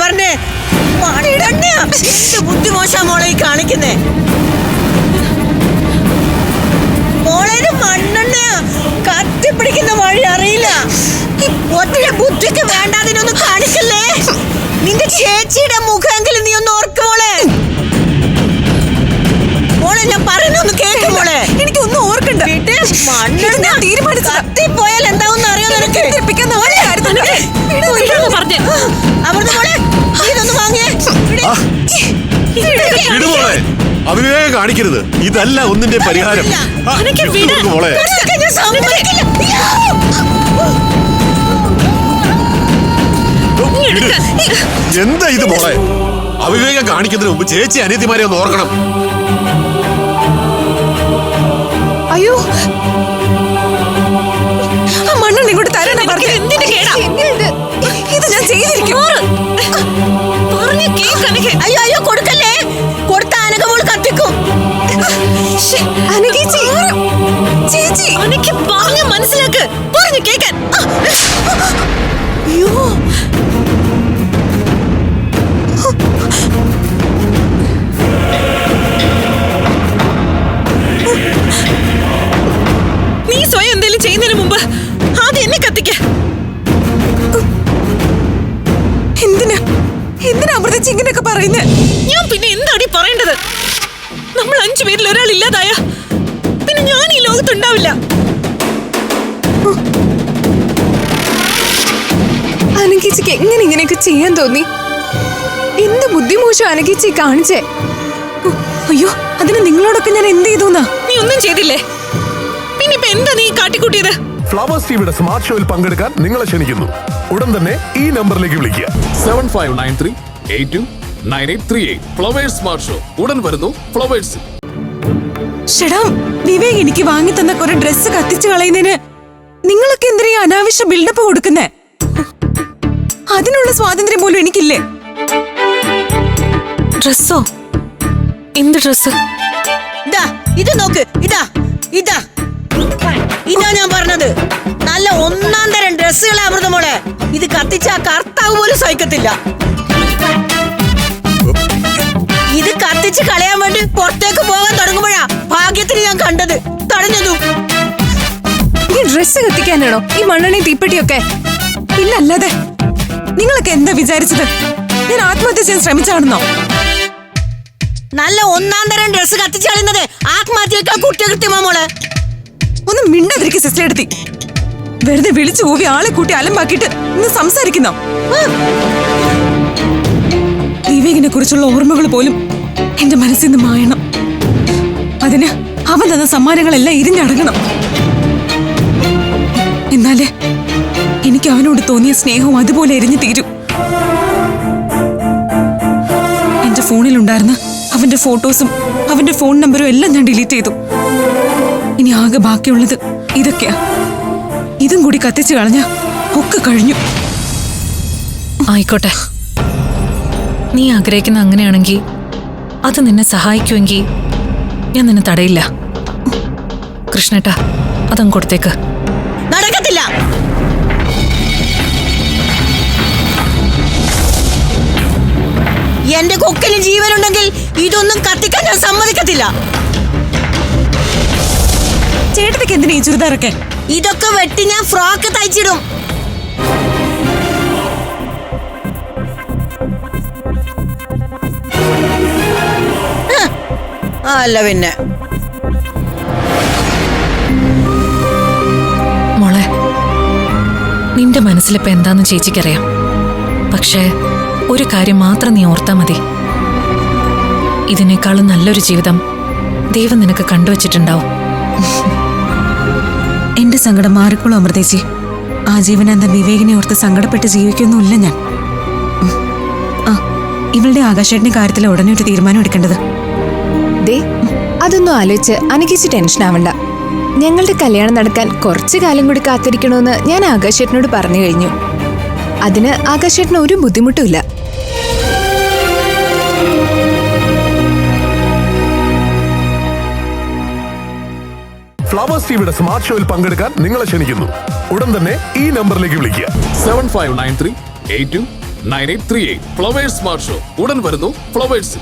പറഞ്ഞേ ബുദ്ധിമോശാ മോളെ കാണിക്കുന്നേ? മോളേന് മണ്ണെണ്ണ കത്തിപ്പിടിക്കുന്ന വഴി അറിയില്ല. ഒറ്റ ബുദ്ധിക്ക് വേണ്ടാതിനൊന്നും കാണിക്കല്ലേ? നിന്റെ ചേച്ചിയുടെ മുഖമെങ്കിലും നീ ഒന്ന് ഓർക്ക് മോളെ. മോളെ ഞാൻ പറയുന്നൊന്ന് കേൾക്കും മോളെ. എനിക്കൊന്നും ഓർക്കണ്ട. മണ്ണെണ്ണ തീരുമാനിച്ചു സത്യം പോയാൽ എന്താവും അറിയാൻ നിനക്ക് ഏൽപ്പിക്കുന്ന പോലെ വിടൂ. അവിടുന്ന് മോളെ ഇതൊന്ന് വാങ്ങിയേ. വിടുമോളെ അവിവേകം കാണിക്കരുത്. ഇതല്ല ഒന്നിന്റെ പരിഹാരം. മോളെ. എന്താ ഇത് മോളെ? അവിവേകം കാണിക്കുന്നതിന് മുമ്പ് ചേച്ചി അനിയത്തിമാരെ ഒന്ന് ഓർക്കണം. അയ്യോ. അമൃതച്ചി ഇങ്ങനെയൊക്കെ പറയുന്നേ? ഞാൻ പിന്നെ എന്താടി പറയേണ്ടത്? നമ്മൾ അഞ്ചു പേരിൽ ഒരാൾ ഇല്ലാതായ? പിന്നെ ഞാൻ ഈ ലോകത്തുണ്ടാവില്ല. അനങ്കേച്ചിക്ക് എങ്ങനെ ഇങ്ങനെയൊക്കെ ചെയ്യാൻ തോന്നി? എന്ത് ബുദ്ധിമോശം അനങ്കേച്ചി കാണിച്ചേ? അയ്യോ അതിന് നിങ്ങളോടൊക്കെ ഞാൻ എന്ത് ചെയ്തു നീ ഒന്നും ചെയ്തില്ലേ? പിന്നിപ്പോ എന്താ നീ കാട്ടിക്കൂട്ടിയത്? ഫ്ലവേഴ്സ് ടിവിയുടെ സ്മാർട്ട് ഷോയിൽ പങ്കെടുക്കാൻ നിങ്ങളെ ക്ഷണിക്കുന്നു. ഉടൻ തന്നെ ഈ നമ്പറിലേക്ക് വിളിക്കുക. Seven five nine three eight two nine eight three eight. Flowers smart show. ഉടൻ വരുന്നു ഫ്ലവേഴ്സ്. ഷെടാ വിവേക് എനിക്ക് വാങ്ങി തന്ന കുറെ ഡ്രസ്സ് കത്തിച്ചു കളയുന്നതിന് നിങ്ങളൊക്കെ എന്തിനാ ഈ അനാവശ്യ ബിൽഡപ്പ് കൊടുക്കുന്നേ? അതിനുള്ള സ്വാതന്ത്ര്യം പോലും എനിക്കില്ലേ? ഡ്രസ്സോ എന്ത് ഡ്രസ് ഇതാ ഇത് നോക്ക് ഇതാ ഇതാ. ഇതാ ഞാൻ പറഞ്ഞത്. നല്ല ഒന്നാം തരം ഡ്രസ്സുകളെ അമൃതമോളെ. ഇത് കത്തിച്ച കർത്താവ് പോലും സഹിക്കത്തില്ല. കത്തിച്ച് കളയാൻ വേണ്ടി പുറത്തേക്ക് പോകാൻ തുടങ്ങുമ്പോഴാ ഭാഗ്യത്തിന് ഞാൻ കണ്ടത്. തടഞ്ഞതു. ഈ ഡ്രസ്സ് കത്തിക്കാനാണോ? ഈ മണ്ണെണ്ണയും തീപ്പെട്ടിയൊക്കെ? ഇല്ലല്ലാതെ നിങ്ങളൊക്കെ എന്താ വിചാരിച്ചത്? ഞാൻ ആത്മഹത്യ ചെയ്യാൻ ശ്രമിച്ചാണെന്നോ നല്ല ഒന്നാം തരം ഡ്രസ്സ് കത്തിച്ചു കളയുന്നത് ആത്മഹത്യയേക്കാൾ കുറ്റകൃത്യമാ മോളെ? ഒന്ന് മിണ്ടാതിരിക്കും സിസ്റ്റർ എടുത്തി വെറുതെ വിളിച്ചു കൂവി ആളെ കൂട്ടി അലമ്പാക്കിയിട്ട് ഇന്ന് സംസാരിക്കുന്നോ? ദിവേകിനെ കുറിച്ചുള്ള ഓർമ്മകൾ പോലും എന്റെ മനസ്സിൽ നിന്ന് മായണം. അതിന് അവൻ തന്ന സമ്മാനങ്ങളെല്ലാം ഇരിഞ്ഞടങ്ങണം. എന്നാലേ എനിക്ക് അവനോട് തോന്നിയ സ്നേഹവും അതുപോലെ എരിഞ്ഞു തീരും. എന്റെ ഫോണിലുണ്ടായിരുന്ന അവന്റെ ഫോട്ടോസും അവന്റെ ഫോൺ നമ്പറും എല്ലാം ഞാൻ ഡിലീറ്റ് ചെയ്തു. ഇനി ആകെ ബാക്കിയുള്ളത് ഇതൊക്കെയാ. ഇതും കൂടി കത്തിച്ചു കളഞ്ഞ ഒക്കെ കഴിഞ്ഞു. ആയിക്കോട്ടെ. നീ ആഗ്രഹിക്കുന്ന അങ്ങനെയാണെങ്കിൽ അത് നിന്നെ സഹായിക്കുമെങ്കിൽ ഞാൻ നിന്നെ തടയില്ല. കൃഷ്ണേട്ടാ അതങ്ങ് കൊടുത്തേക്ക്. നടക്കത്തില്ല. എന്റെ കൊക്കിന് ജീവനുണ്ടെങ്കിൽ ഇതൊന്നും കത്തിക്കാൻ ഞാൻ സമ്മതിക്കത്തില്ല. ചേട്ടത്തിക്ക് എന്തിനാ ഈ ചുരിദാറൊക്കെ? ഇതൊക്കെ വെട്ടി ഞാൻ ഫ്രോക്ക് തയ്ച്ചിടും. അല്ല പിന്നെ. മോളെ നിന്റെ മനസ്സിലിപ്പോ എന്താന്ന് ചേച്ചിക്കറിയാം. പക്ഷേ ഒരു കാര്യം മാത്രം നീ ഓർത്താ മതി. ഇതിനേക്കാളും നല്ലൊരു ജീവിതം ദൈവം നിനക്ക് കണ്ടുവച്ചിട്ടുണ്ടാവും. എന്റെ സങ്കടം മാറിക്കോളൂ അമൃതേച്ചി. ആ ജീവനാന്ത വിവേകിനെ ഓർത്ത് സങ്കടപ്പെട്ട് ജീവിക്കൊന്നുമില്ല ഞാൻ. ആ ഇവളുടെ ആകാശേട്ടിന്റെ കാര്യത്തിൽ ഉടനെ ഒരു തീരുമാനം എടുക്കേണ്ടത്. ദേ അതൊന്നും ആലോചിച്ച് അനുഗിച്ച് ടെൻഷൻ ആവണ്ട. ഞങ്ങളുടെ കല്യാണം നടക്കാൻ കുറച്ച് കാലം കൂടി കാത്തിരിക്കണമെന്ന് ഞാൻ ആകാശേട്ടനോട് പറഞ്ഞു കഴിഞ്ഞു. അതിന് ആകാശേട്ടന് ഒരു ബുദ്ധിമുട്ടുമില്ല ഫ്ലവേഴ്സ് ടിവിയുടെ സ്മാർട്ട് ഷോയിൽ പങ്കെടുക്കാൻ നിങ്ങളെ ക്ഷണിക്കുന്നു. ഉടൻ തന്നെ ഈ നമ്പറിലേക്ക് വിളിക്കുക. Seven five nine three eight two nine eight three eight flowers smart show ഉടൻ വരുന്നു ഫ്ലവേഴ്സ്